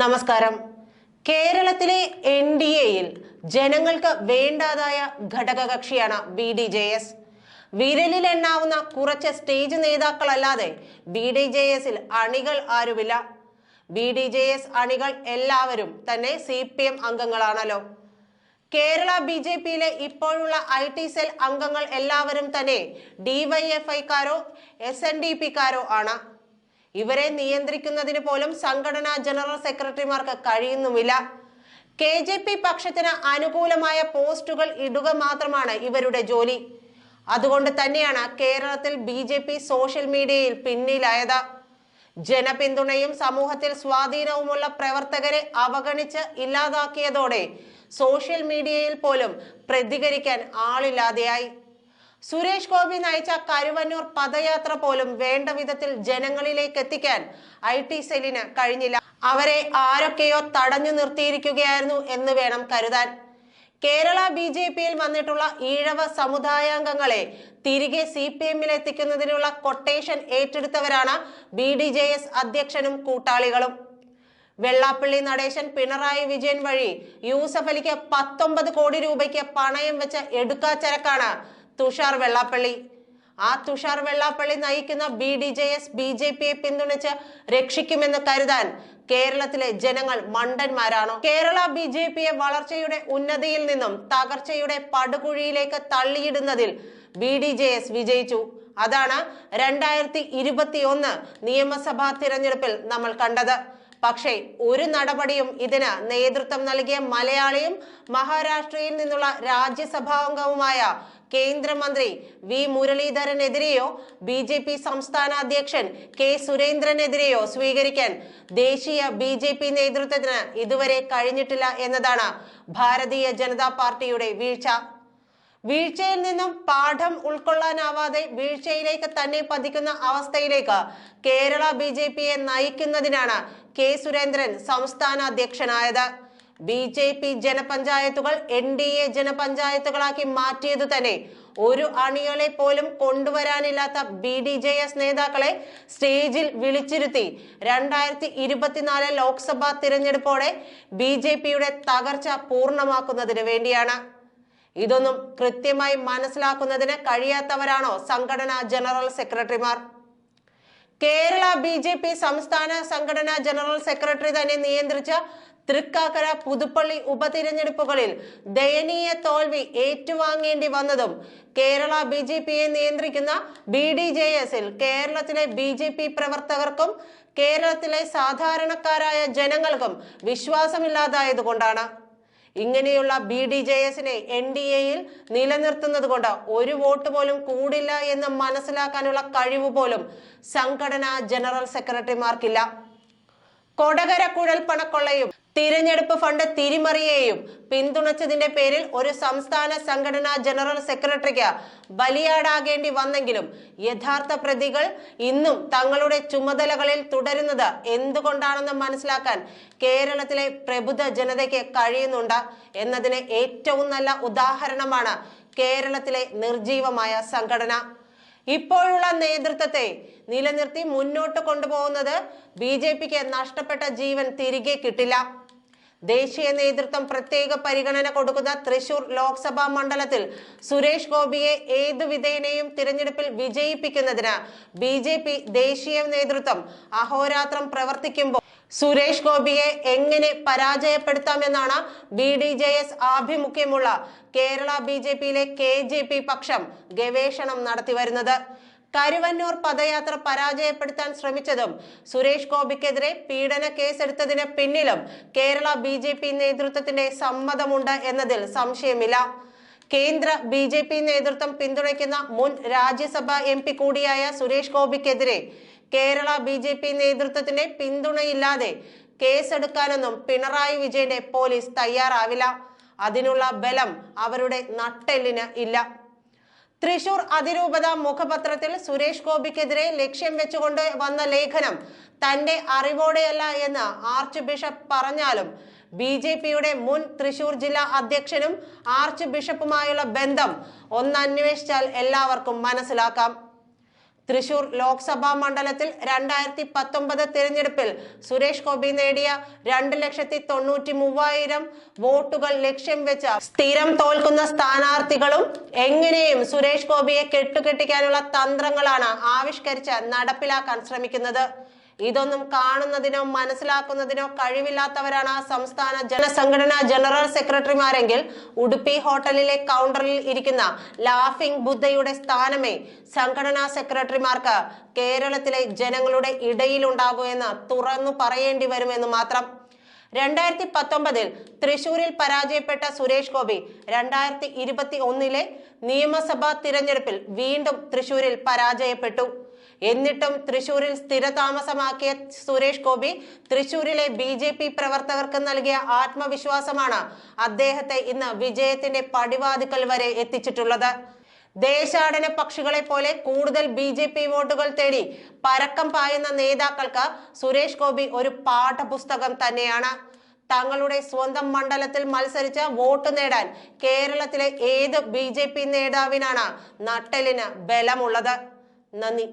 നമസ്കാരം. കേരളത്തിലെ N D എയിൽ ജനങ്ങൾക്ക് വേണ്ടാതായ ഘടകകക്ഷിയാണ് ബി ഡി ജെ എസ്. വിരലിൽ എണ്ണാവുന്ന കുറച്ച് സ്റ്റേജ് നേതാക്കളല്ലാതെ ബി ഡി ജെ എസിൽ അണികൾ ആരുമില്ല. ബി ഡി ജെ എസ് അണികൾ എല്ലാവരും തന്നെ സി പി എം അംഗങ്ങളാണല്ലോ. കേരള ബി ജെ പിയിലെ ഇപ്പോഴുള്ള ഐ ടി സെൽ അംഗങ്ങൾ എല്ലാവരും തന്നെ ഡിവൈഎഫ്ഐക്കാരോ എസ് എൻ ഡി പിക്കാരോ ആണ്. ഇവരെ നിയന്ത്രിക്കുന്നതിന് പോലും സംഘടനാ ജനറൽ സെക്രട്ടറിമാർക്ക് കഴിയുന്നുമില്ല. കെ ജെ പി പക്ഷത്തിന് അനുകൂലമായ പോസ്റ്റുകൾ ഇടുക മാത്രമാണ് ഇവരുടെ ജോലി. അതുകൊണ്ട് തന്നെയാണ് കേരളത്തിൽ ബി ജെ പി സോഷ്യൽ മീഡിയയിൽ പിന്നിലായത്. ജനപിന്തുണയും സമൂഹത്തിൽ സ്വാധീനവുമുള്ള പ്രവർത്തകരെ അവഗണിച്ച് ഇല്ലാതാക്കിയതോടെ സോഷ്യൽ മീഡിയയിൽ പോലും പ്രതികരിക്കാൻ ആളില്ലാതെയായി. സുരേഷ് ഗോപി നയിച്ച കരുവന്നൂർ പദയാത്ര പോലും വേണ്ട വിധത്തിൽ ജനങ്ങളിലേക്ക് എത്തിക്കാൻ ഐ ടി സെല്ലിന് കഴിഞ്ഞില്ല. അവരെ ആരൊക്കെയോ തടഞ്ഞു നിർത്തിയിരിക്കുകയായിരുന്നു എന്ന് വേണം കരുതാൻ. കേരള ബി ജെ പിയിൽ വന്നിട്ടുള്ള ഈഴവ സമുദായാംഗങ്ങളെ തിരികെ സി പി എമ്മിൽ എത്തിക്കുന്നതിനുള്ള കൊട്ടേഷൻ ഏറ്റെടുത്തവരാണ് ബി ഡി ജെ എസ് അധ്യക്ഷനും കൂട്ടാളികളും. വെള്ളാപ്പള്ളി നടേശൻ പിണറായി വിജയൻ വഴി യൂസഫ് അലിക്ക് പത്തൊമ്പത് കോടി രൂപയ്ക്ക് പണയം വെച്ച എടുക്കാച്ചരക്കാണ് തുഷാർ വെള്ളാപ്പള്ളി. ആ തുഷാർ വെള്ളാപ്പള്ളി നയിക്കുന്ന B D J S B J പിയെ പിന്തുണച്ച് രക്ഷിക്കുമെന്ന് കരുതാൻ കേരളത്തിലെ ജനങ്ങൾ മണ്ടന്മാരാണോ. കേരള ബി ജെ പിയെ വളർച്ചയുടെ ഉന്നതിയിൽ നിന്നും തകർച്ചയുടെ പടുകുഴിയിലേക്ക് തള്ളിയിടുന്നതിൽ ബി ഡി ജെ എസ് വിജയിച്ചു. അതാണ് രണ്ടായിരത്തി ഇരുപത്തി ഒന്ന് നിയമസഭാ തിരഞ്ഞെടുപ്പിൽ നമ്മൾ കണ്ടത്. പക്ഷേ ഒരു നടപടിയും ഇതിന് നേതൃത്വം നൽകിയ മലയാളിയും മഹാരാഷ്ട്രയിൽ നിന്നുള്ള രാജ്യസഭാംഗവുമായ കേന്ദ്രമന്ത്രി വി മുരളീധരനെതിരെയോ ബി ജെ പി സംസ്ഥാന അധ്യക്ഷൻ കെ സുരേന്ദ്രനെതിരെയോ സ്വീകരിക്കാൻ ദേശീയ ബി ജെ പി നേതൃത്വത്തിന് ഇതുവരെ കഴിഞ്ഞിട്ടില്ല എന്നതാണ് ഭാരതീയ ജനതാ പാർട്ടിയുടെ വീഴ്ച. വീഴ്ചയിൽ നിന്നും പാഠം ഉൾക്കൊള്ളാനാവാതെ വീഴ്ചയിലേക്ക് തന്നെ പതിക്കുന്ന അവസ്ഥയിലേക്ക് കേരള ബി ജെ പിയെ നയിക്കുന്നതിനാണ് കെ സുരേന്ദ്രൻ സംസ്ഥാന അധ്യക്ഷനായത്. ബി ജെ പി ജനപഞ്ചായത്തുകൾ എൻ ഡി എ ജനപഞ്ചായത്തുകളാക്കി മാറ്റിയതു തന്നെ ഒരു അണികളെ പോലും കൊണ്ടുവരാനില്ലാത്ത ബി ഡി ജെ എസ് നേതാക്കളെ സ്റ്റേജിൽ വിളിച്ചിരുത്തി രണ്ടായിരത്തി ഇരുപത്തിനാല് ലോക്സഭാ തിരഞ്ഞെടുപ്പോടെ ബി ജെ പിയുടെ തകർച്ച പൂർണമാക്കുന്നതിന് വേണ്ടിയാണ്. ഇതൊന്നും കൃത്യമായി മനസ്സിലാക്കുന്നതിന് കഴിയാത്തവരാണോ സംഘടനാ ജനറൽ സെക്രട്ടറിമാർ? കേരള ബി ജെ പി സംസ്ഥാന സംഘടനാ ജനറൽ സെക്രട്ടറി തന്നെ നിയന്ത്രിച്ച തൃക്കാക്കര പുതുപ്പള്ളി ഉപതിരഞ്ഞെടുപ്പുകളിൽ ദയനീയ തോൽവി ഏറ്റുവാങ്ങേണ്ടി വന്നതും കേരള ബി ജെ പിയെ നിയന്ത്രിക്കുന്ന ബി ഡി ജെ എസിൽ കേരളത്തിലെ ബി ജെ പി പ്രവർത്തകർക്കും കേരളത്തിലെ സാധാരണക്കാരായ ജനങ്ങൾക്കും വിശ്വാസമില്ലാതായതുകൊണ്ടാണ്. ഇങ്ങനെയുള്ള ബി ഡി ജെ എസിനെ എൻ ഡി എയിൽ നിലനിർത്തുന്നത് കൊണ്ട് ഒരു വോട്ട് പോലും കൂടില്ല എന്ന് മനസ്സിലാക്കാനുള്ള കഴിവ് പോലും സംഘടനാ ജനറൽ സെക്രട്ടറിമാർക്കില്ല. കൊടകര കുഴൽപ്പണക്കൊള്ളയും തിരഞ്ഞെടുപ്പ് ഫണ്ട് തിരിമറിയേയും. പിന്തുണച്ചതിന്റെ പേരിൽ ഒരു സംസ്ഥാന സംഘടനാ ജനറൽ സെക്രട്ടറിക്ക് ബലിയാടാകേണ്ടി വന്നെങ്കിലും യഥാർത്ഥ പ്രതികൾ ഇന്നും തങ്ങളുടെ ചുമതലകളിൽ തുടരുന്നത് എന്തുകൊണ്ടാണെന്ന് മനസ്സിലാക്കാൻ കേരളത്തിലെ പ്രബുദ്ധ ജനതയ്ക്ക് കഴിയുന്നുണ്ട് എന്നതിന് ഏറ്റവും നല്ല ഉദാഹരണമാണ് കേരളത്തിലെ നിർജീവമായ സംഘടന. ഇപ്പോഴുള്ള നേതൃത്വത്തെ നിലനിർത്തി മുന്നോട്ട് കൊണ്ടുപോകുന്നത് ബി ജെ പിക്ക് നഷ്ടപ്പെട്ട ജീവൻ തിരികെ കിട്ടില്ല. ദേശീയ നേതൃത്വം പ്രത്യേക പരിഗണന കൊടുക്കുന്ന തൃശൂർ ലോക്സഭാ മണ്ഡലത്തിൽ സുരേഷ് ഗോപിയെ ഏതു വിധേനയും തിരഞ്ഞെടുപ്പിൽ വിജയിപ്പിക്കുന്നതിന് ബി ദേശീയ നേതൃത്വം അഹോരാത്രം പ്രവർത്തിക്കുമ്പോൾ സുരേഷ് ഗോപിയെ എങ്ങനെ പരാജയപ്പെടുത്താമെന്നാണ് ബി ഡി ജെ എസ് ആഭിമുഖ്യമുള്ള കേരള ബി ജെ പിയിലെ കെ ജെ പി പക്ഷം ഗവേഷണം നടത്തിവരുന്നത്. കരുവന്നൂർ പദയാത്ര പരാജയപ്പെടുത്താൻ ശ്രമിച്ചതും സുരേഷ് ഗോപിക്കെതിരെ പീഡന കേസെടുത്തതിന് പിന്നിലും കേരള ബി ജെ പി നേതൃത്വത്തിന്റെ സമ്മതമുണ്ട് എന്നതിൽ സംശയമില്ല. കേന്ദ്ര ബി ജെ പി നേതൃത്വം പിന്തുണയ്ക്കുന്ന മുൻ രാജ്യസഭ എം പി കൂടിയായ സുരേഷ് ഗോപിക്കെതിരെ കേരള ബി ജെ പി നേതൃത്വത്തിന്റെ പിന്തുണയില്ലാതെ കേസെടുക്കാനൊന്നും പിണറായി വിജയന്റെ പോലീസ് തയ്യാറാവില്ല. അതിനുള്ള ബലം അവരുടെ നട്ടെല്ലിന് ഇല്ല. തൃശൂർ അതിരൂപത മുഖപത്രത്തിൽ സുരേഷ് ഗോപിക്കെതിരെ ലക്ഷ്യം വെച്ചുകൊണ്ട് വന്ന ലേഖനം തന്റെ അറിവോടെയല്ല എന്ന് ആർച്ച് ബിഷപ്പ് പറഞ്ഞാലും ബി ജെ പിയുടെ മുൻ തൃശൂർ ജില്ലാ അധ്യക്ഷനും ആർച്ച് ബിഷപ്പുമായുള്ള ബന്ധം ഒന്ന് അന്വേഷിച്ചാൽ എല്ലാവർക്കും മനസ്സിലാക്കാം. തൃശൂർ ലോക്സഭാ മണ്ഡലത്തിൽ രണ്ടായിരത്തി പത്തൊമ്പത് തിരഞ്ഞെടുപ്പിൽ സുരേഷ് ഗോപി നേടിയ രണ്ട് ലക്ഷത്തി തൊണ്ണൂറ്റി മൂവായിരം വോട്ടുകൾ ലക്ഷ്യം വെച്ച സ്ഥിരം തോൽക്കുന്ന സ്ഥാനാർത്ഥികളും എങ്ങനെയും സുരേഷ് ഗോപിയെ കെട്ടുകെട്ടിക്കാനുള്ള തന്ത്രങ്ങളാണ് ആവിഷ്കരിച്ച് നടപ്പിലാക്കാൻ ശ്രമിക്കുന്നത്. ഇതൊന്നും കാണുന്നതിനോ മനസ്സിലാക്കുന്നതിനോ കഴിവില്ലാത്തവരാണ് സംസ്ഥാന ജനസംഘടനാ ജനറൽ സെക്രട്ടറിമാരെങ്കിൽ ഉടുപ്പി ഹോട്ടലിലെ കൗണ്ടറിൽ ഇരിക്കുന്ന ലാഫിംഗ് ബുദ്ധയുടെ സ്ഥാനമേ സംഘടനാ സെക്രട്ടറിമാർക്ക് കേരളത്തിലെ ജനങ്ങളുടെ ഇടയിലുണ്ടാകൂ എന്ന് തുറന്നു പറയേണ്ടി വരുമെന്ന് മാത്രം. രണ്ടായിരത്തി പത്തൊമ്പതിൽ തൃശൂരിൽ പരാജയപ്പെട്ട സുരേഷ് ഗോപി രണ്ടായിരത്തി ഇരുപത്തി ഒന്നിലെ നിയമസഭാ തിരഞ്ഞെടുപ്പിൽ വീണ്ടും തൃശൂരിൽ പരാജയപ്പെട്ടു. എന്നിട്ടും തൃശൂരിൽ സ്ഥിരതാമസമാക്കിയ സുരേഷ് ഗോപി തൃശൂരിലെ ബി ജെ പി പ്രവർത്തകർക്ക് നൽകിയ ആത്മവിശ്വാസമാണ് അദ്ദേഹത്തെ ഇന്ന് വിജയത്തിന്റെ പടിവാതിക്കൽ വരെ എത്തിച്ചിട്ടുള്ളത്. ദേശാടന പക്ഷികളെ പോലെ കൂടുതൽ ബി ജെ പി വോട്ടുകൾ തേടി പരക്കം പായുന്ന നേതാക്കൾക്ക് സുരേഷ് ഗോപി ഒരു പാഠപുസ്തകം തന്നെയാണ്. തങ്ങളുടെ സ്വന്തം മണ്ഡലത്തിൽ മത്സരിച്ച് വോട്ട് നേടാൻ കേരളത്തിലെ ഏത് ബി ജെ പി നേതാവിനാണ് നട്ടലിന് ബലമുള്ളത്? നന്ദി.